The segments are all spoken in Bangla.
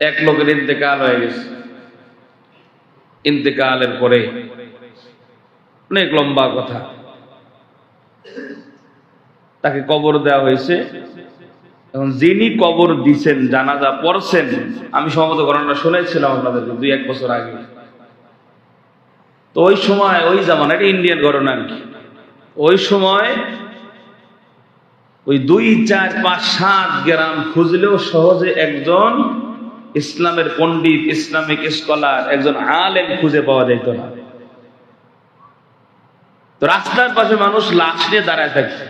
এক লোকের ইন্তেকাল হয়ে গেছে। ইন্তেকালের পরে অনেক লম্বা কথা। তাকে কবর দেওয়া হয়েছে। এখন যিনি কবর দিছেন, জানাজা পড়ছেন, আমি সম্ভবত ঘটনাটা শুনেছিলাম আপনাদেরকে দুই এক বছর আগে। তো ওই সময়, ওই জামানা, এটা ইন্ডিয়ান ঘটনা আর কি। ওই সময় ওই দুই, চার, পাঁচ, সাত গ্রাম খুঁজলেও সহজে একজন ইসলামের পণ্ডিত, ইসলামিক স্কলার, একজন আলেম খুঁজে পাওয়া যেত না। রাস্তার পাশে মানুষ লাশ নিয়ে দাঁড়ায় থাকছে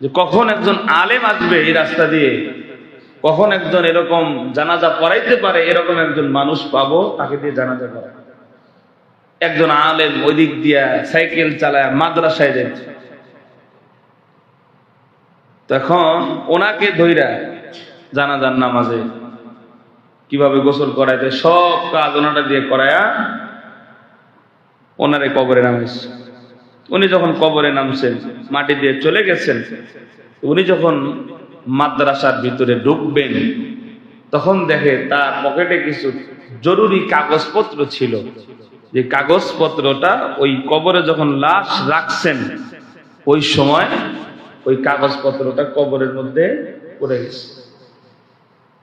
যে কখন একজন আলেম আসবে এই রাস্তা দিয়ে? কখন একজন এরকম জানাজা পড়াইতে পারে, এরকম একজন মানুষ পাবো, তাকে দিয়ে জানাজা করে। একজন আলেম ওই দিক দিয়া সাইকেল চালায় মাদ্রাসায় যাচ্ছে তখন ওনাকে ধইরা জানাজার নামাজে কীভাবে গোসল করাইতে, সব কাজ ওনাটা দিয়ে করায়া ওনারে কবরে নামাইছে। উনি যখন কবরে নামছেন, মাটি দিয়ে চলে গেছেন, উনি যখন মাদ্রাসার ভিতরে ঢুকবেন, তখন দেখে তার পকেটে কিছু জরুরি কাগজপত্র ছিল। যে কাগজপত্রটা ওই কবরে যখন লাশ রাখছেন, ওই সময় ওই কাগজপত্রটা কবরের মধ্যে পড়ে গেছে।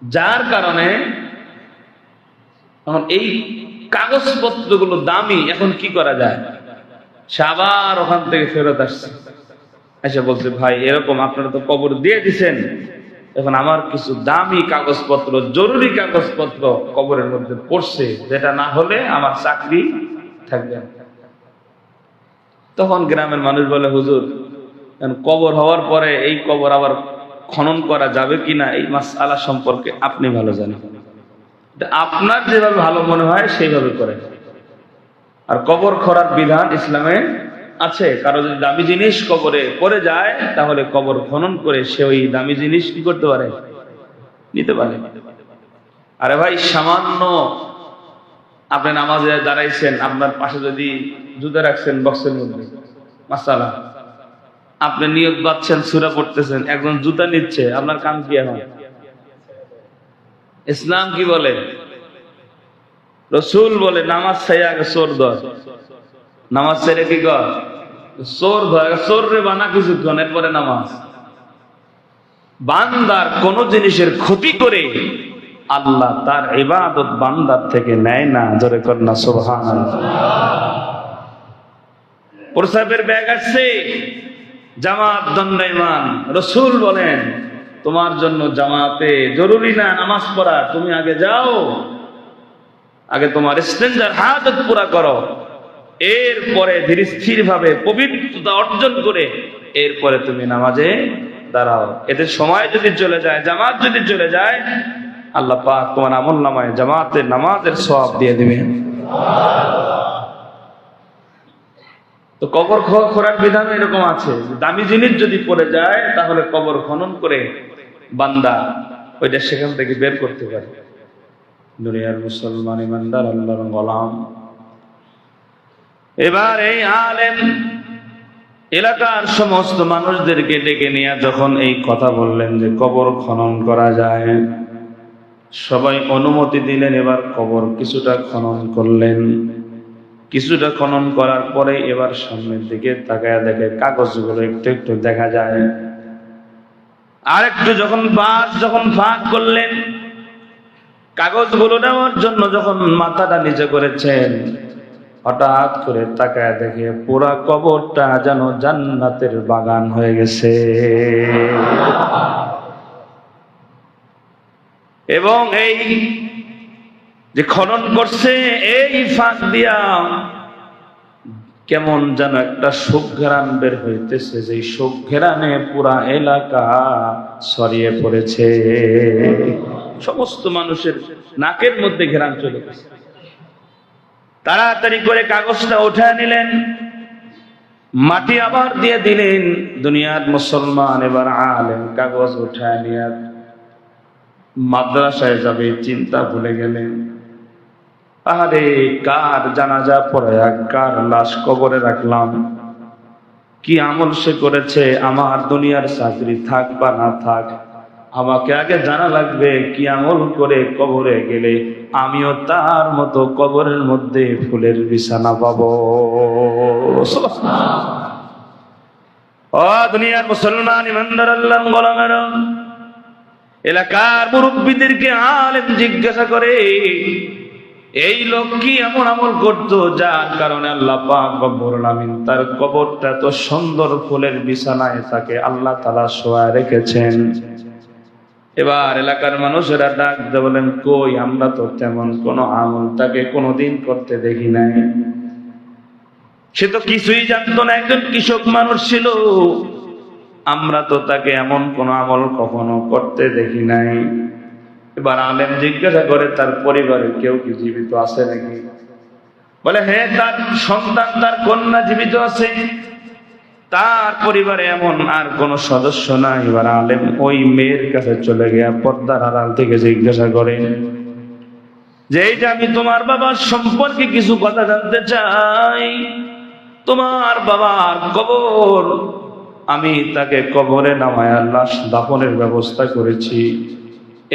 যার কারণে এখন এই কাগজপত্রগুলো দামি, এখন কি করা যায়? সে আবার ওখান থেকে ফেরত আসছে। এসে বলছে, ভাই, এরকম আপনারা তো কবর দিয়ে দিছেন। এখন আমার কিছু দামি কাগজপত্র, জরুরি কাগজপত্র কবরের মধ্যে পড়ছে। যেটা না হলে আমার চাকরি থাকবে তখন গ্রামের মানুষ বলে, হুজুর কবর হওয়ার পরে এই কবর আবার খনন করা যাবে কিনা? এই মাস আলা সম্পর্কে আপনি ভালো জানেন। আপনার যেভাবে ভালো মনে হয় সেইভাবে করে। আর কবর খরার বিধান ইসলামে আছে। কারও যদি দামি জিনিস কবরে পড়ে যায়, তাহলে কবর খনন করে সে ওই দামি জিনিস কি করতে পারে? নিতে পারে। আরে ভাই, সামান্য আপনি নামাজে দাঁড়াইছেন, আপনার পাশে যদি জুতা রাখছেন বক্সের মধ্যে মাসালা আপনি নিয়োগ পাচ্ছেন সুরা পড়তেছেন, একজন জুতা নিচ্ছে, আপনার কাম কি এখন? ইসলাম কি বলে? রসুল বলে, নামাজ আগে চোর ধর। নামাজ ছেড়ে কি কর? চোর ধর। চোর রে বানা কিছুক্ষণ এরপরে নামাজ। বান্দার কোন জিনিসের ক্ষতি করে আল্লাহ তার ইবাদত বান্দার থেকে নেয় না। ধরে না সোহান প্রসাবের ব্যাগ আসছে জামাত দণ্ডাইমান রসুল বলেন তোমার জন্য জামাতে জরুরি না নামাজ পড়া। তুমি আগে যাও। আগে তোমার স্ট্রেঞ্জার হাজত পুরা করো। এরপরে ধীরে স্থির ভাবে পবিত্রতা অর্জন করে এরপরে তুমি নামাজে দাঁড়াও। এতে সময় যদি চলে যায়, জামাত যদি চলে যায়, আল্লাহ পাক তোমার আমল নামায় জামাতের নামাজের সব দিয়ে দিবে তো কবর খোরার বিধান এরকম আছে দামি জিনিস যদি পড়ে যায়, তাহলে কবর খনন করে বান্দা ওইটা সেখান থেকে বের করতে পারে। দুনিয়ার মুসলমান ইমানদার, আল্লাহর গোলাম। এবার এই আলেম এলাকার সমস্ত মানুষদেরকে ডেকে নিয়ে যখন এই কথা বললেন যে কবর খনন করা যায়, সবাই অনুমতি দিলেন, এবার কবর কিছুটা খনন করলেন। কিছুটা খনন করার পরে এবার সামনের দিকে তাকায় দেখে কাগজগুলো একটু একটু দেখা যায়। আর একটু যখন বাস যখন ফাঁক করলেন, কাগজগুলো নেওয়ার জন্য যখন মাথাটা নিচে করেছেন, হঠাৎ করে তাকায় দেখে পুরা কবরটা যেন জান্নাতের বাগান হয়ে গেছে। এবং এই যে খনন করছে, এই ফাঁক দিয়া কেমন যেন একটা শোক ঘেরান বের হইতেছে যে শোক ঘেরানে পুরা এলাকা সরিয়ে পড়েছে। সমস্ত মানুষের নাকের মধ্যে ঘেরান চলে গেছে। তাড়াতাড়ি করে কাগজটা উঠায় নিলেন, মাটি আবার দিয়ে দিলেন, দুনিয়ার মুসলমান এবার আলেন কাগজ উঠায় নিয়ে মাদ্রাসায় যাবে, চিন্তা ভুলে গেলেন। আরে কার জানাজা পড়ে? কার লাশ কবরে রাখলাম? কি আমল সে করেছে? আমার দুনিয়ার চাকরি থাক বা না থাক, আমাকে আগে জানা লাগবে কি আমল করে কবরে গেলে। আমিও তার মতো কবরের মধ্যে ফুলের বিছানা পাবো। দুনিয়ার মুসলমান, ইমানদার আল্লাহ গোলামের। এলাকার মুরব্বীদেরকে আলেম জিজ্ঞাসা করে এই লোক কি এমন আমল করতো? যার কারণে আল্লাহ পাক রব্বুল তার কবরটা এত সুন্দর ফুলের বিছানায় তাকে আল্লাহ তাআলা শোয়া রেখেছেন। এবার এলাকার মানুষেরা ডাক দিয়ে বলেন, কই, আমরা তো তেমন কোনো আমল তাকে কোনোদিন করতে দেখি নাই। সে তো কিছুই জানতো না, একজন কৃষক মানুষ ছিল। আমরা তো তাকে এমন কোন আমল কখনো করতে দেখি নাই। এবার আলেম জিজ্ঞাসা করে, তার পরিবারে কেউ কি জীবিত আছে নাকি? বলে হ্যাঁ তার সন্তান, তার কন্যা জীবিত আছে। তার পরিবারে এমন আর কোন সদস্য নাই। এবার আলেম ওই মেয়ের কাছে চলে গিয়া পর্দার আড়াল থেকে জিজ্ঞাসা করে, যে এইটা আমি তোমার বাবার সম্পর্কে কিছু কথা জানতে চাই। তোমার বাবার কবর, আমি তাকে কবরে নামায় লাশ দাপনের ব্যবস্থা করেছি।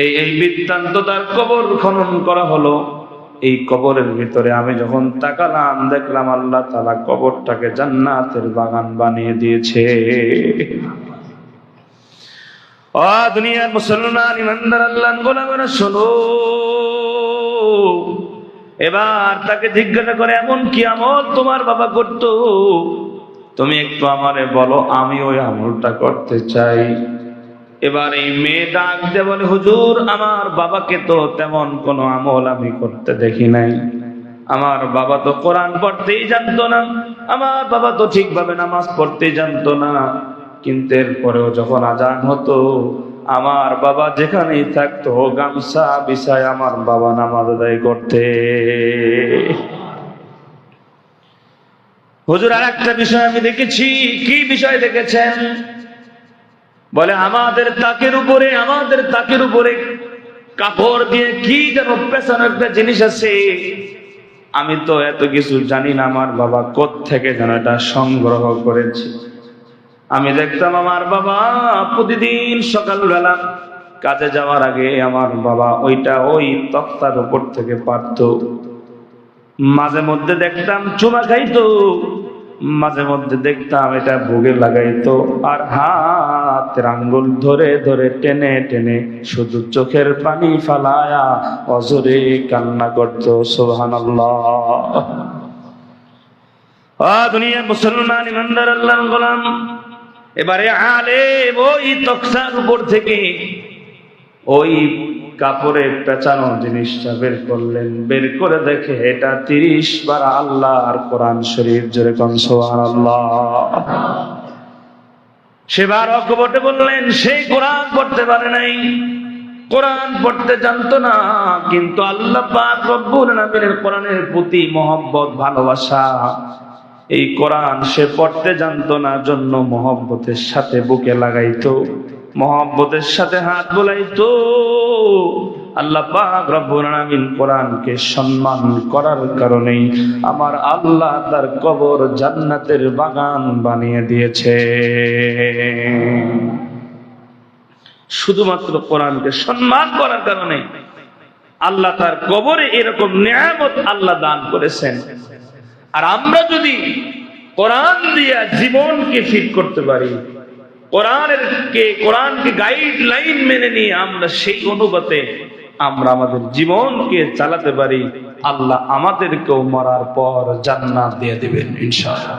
এই এই বৃত্তান্ত তার কবর খনন করা হলো। এই কবরের ভিতরে আমি যখন তাকালাম, দেখলাম আল্লাহ তালা কবরটাকে জান্নাতের বাগান বানিয়ে দিয়েছে। ও দুনিয়ার মুসলমান, ইমানদার আল্লাহ গোলামেরা, শোনো। এবার তাকে জিজ্ঞাসা করে, এমন কি আমল তোমার বাবা করতো? তুমি একটু আমারে বলো, আমি ওই আমলটা করতে চাই। এবার এই মেয়ে ডাক দিয়ে বলে, হুজুর, আমার বাবাকে তো তেমন কোনো আমল আমি করতে দেখি নাই। আমার বাবা তো কোরআন পড়তেই জানতো না। আমার বাবা তো ঠিকভাবে নামাজ পড়তেই জানতো না। কিন্তু এরপরেও যখন আজান হতো, আমার বাবা যেখানেই থাকতো, গামছা বিছায় আমার বাবা নামাজ আদায় করতে। হুজুর আর একটা বিষয় আমি দেখেছি। কি বিষয় দেখেছেন? বলে, আমাদের তাকের উপরে, আমাদের তাকের উপরে কাপড় দিয়ে কি যেন পেছানো একটা জিনিস আছে। আমি তো এত কিছু জানি না, আমার বাবা থেকে যেন এটা সংগ্রহ করেছে। আমি দেখতাম আমার বাবা প্রতিদিন সকালবেলা কাজে যাওয়ার আগে আমার বাবা ওইটা ওই তক্তার উপর থেকে পারত। মাঝে মধ্যে দেখতাম চুমা খাইতো। মাঝে মধ্যে দেখতাম এটা ভোগে লাগাইতো, আর হাতের আঙ্গুল ধরে ধরে টেনে টেনে শুধু চোখের পানি ফালায়া অজরে কান্না করতো সোহান দুনিয়া মুসলমান, ইমানদার আল্লাহ গোলাম। এবারে আলে ওই তকসার উপর থেকে ওই কাপড়ে পেঁচানো জিনিসটা বের করলেন। বের করে দেখে এটা তিরিশ বার আল্লাহ আর কোরআন শরীফ জোরে কনসোহান আল্লাহ সেবার অকবটে বললেন, সেই কোরআন পড়তে পারে নাই। কোরআন পড়তে জানতো না, কিন্তু আল্লাহ কোরআনের প্রতি মহব্বত, ভালোবাসা, এই কোরআন সে পড়তে জানতো না, জন্য মহব্বতের সাথে বুকে লাগাইতো। মহব্বতের সাথে হাত বোলাইতো। আল্লাহ পাক রব্বুল আলামিন কোরআনকে সম্মান করার কারণেই আমার আল্লাহ তার কবর জান্নাতের বাগান বানিয়ে দিয়েছে। শুধুমাত্র কোরআনকে সম্মান করার কারণে আল্লাহ তার কবরে এরকম নিয়ামত আল্লাহ দান করেছেন। আর আমরা যদি কোরআন দিয়া জীবনকে ফিট করতে পারি কোরআনের কে গাইডলাইন মেনে নিয়ে আমরা সেই অনুপাতে আমরা আমাদের জীবনকে চালাতে পারি, আল্লাহ আমাদেরকেও মরার পর জান্নাত দিয়ে দেবেন, ইনশাআল্লাহ।